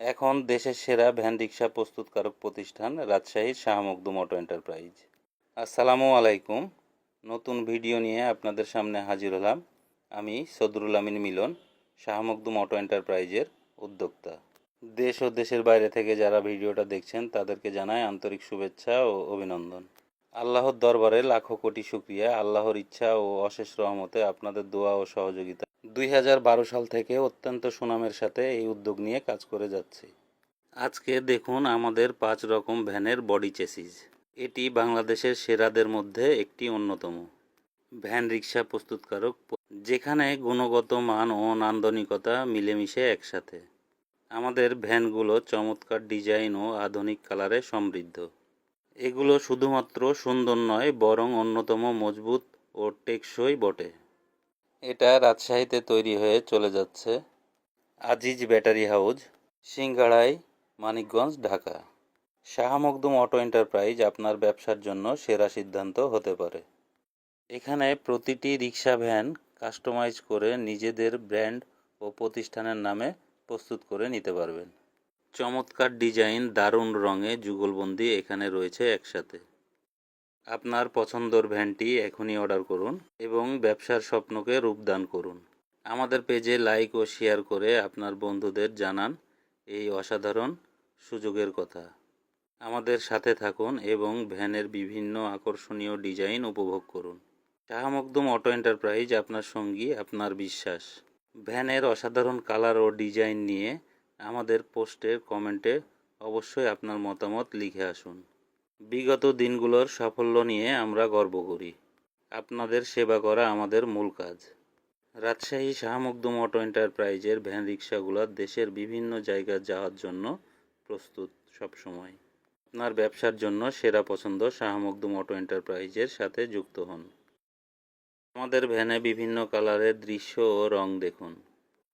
এখন দেশের সেরা ভ্যান রিক্সা প্রস্তুতকারক প্রতিষ্ঠান রাজশাহীর শাহ মখদুম অটো এন্টারপ্রাইজ। আসসালামু আলাইকুম। নতুন ভিডিও নিয়ে আপনাদের সামনে হাজির হলাম আমি সদরুল আমিন মিলন, শাহ মখদুম অটো এন্টারপ্রাইজের উদ্যোক্তা। দেশ ও দেশের বাইরে থেকে যারা ভিডিওটা দেখছেন, তাদেরকে জানাই আন্তরিক শুভেচ্ছা ও অভিনন্দন। আল্লাহর দরবারে লাখো কোটি শুক্রিয়া। আল্লাহর ইচ্ছা ও অশেষ রহমতে আপনাদের দোয়া ও সহযোগিতা দুই হাজার বারো সাল থেকে অত্যন্ত সুনামের সাথে এই উদ্যোগ নিয়ে কাজ করে যাচ্ছি। আজকে দেখুন আমাদের পাঁচ রকম ভ্যানের বডি চেসিস। এটি বাংলাদেশের সেরাদের মধ্যে একটি অন্যতম। ভ্যান রিক্সা প্রস্তুতকারক যেখানে গুণগত মান ও নান্দনিকতা মিলেমিশে একসাথে। আমাদের ভ্যানগুলো চমৎকার ডিজাইন ও আধুনিক কালারে সমৃদ্ধ। এগুলো শুধুমাত্র সুন্দর নয়, বরং অন্যতম মজবুত ও টেকসই বটে। এটা রাজশাহীতে তৈরি হয়ে চলে যাচ্ছে Aziz battery house Singair Manikganj, Dhaka. Shah Makhdum auto enterprise আপনার ব্যবসার জন্য সেরা সিদ্ধান্ত হতে পারে। এখানে প্রতিটি রিক্সা ভ্যান কাস্টমাইজ করে নিজেদের ব্র্যান্ড ও প্রতিষ্ঠানের নামে প্রস্তুত করে নিতে পারবেন। চমৎকার ডিজাইন, দারুণ রঙে যুগলবন্দি এখানে রয়েছে একসাথে। আপনার পছন্দর ভ্যানটি এখনই অর্ডার করুন এবং ব্যবসার স্বপ্নকে রূপদান করুন। আমাদের পেজে লাইক ও শেয়ার করে আপনার বন্ধুদের জানান এই অসাধারণ সুযোগের কথা। আমাদের সাথে থাকুন এবং ভ্যানের বিভিন্ন আকর্ষণীয় ডিজাইন উপভোগ করুন। শাহ মখদুম অটো এন্টারপ্রাইজ আপনার সঙ্গী, আপনার বিশ্বাস। ভ্যানের অসাধারণ কালার ও ডিজাইন নিয়ে আমাদের পোস্টের কমেন্টে অবশ্যই আপনার মতামত লিখে আসুন। বিগত দিনগুলোর সাফল্য নিয়ে আমরা গর্ব করি। আপনাদের সেবা করা আমাদের মূল কাজ। রাজশাহী শাহ মখদুম অটো এন্টারপ্রাইজের ভ্যান রিক্সাগুলো দেশের বিভিন্ন জায়গায় যাওয়ার জন্য প্রস্তুত সবসময়। আপনার ব্যবসার জন্য সেরা পছন্দ শাহ মখদুম অটো এন্টারপ্রাইজের সাথে যুক্ত হন। আমাদের ভ্যানে বিভিন্ন কালারের দৃশ্য ও রং দেখুন।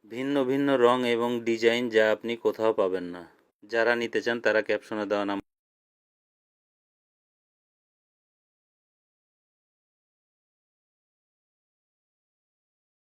ভিন্ন ভিন্ন রং এবং ডিজাইন যা আপনি কোথাও পাবেন না। যারা নিতে চান তারা ক্যাপশনে দেওয়া নাম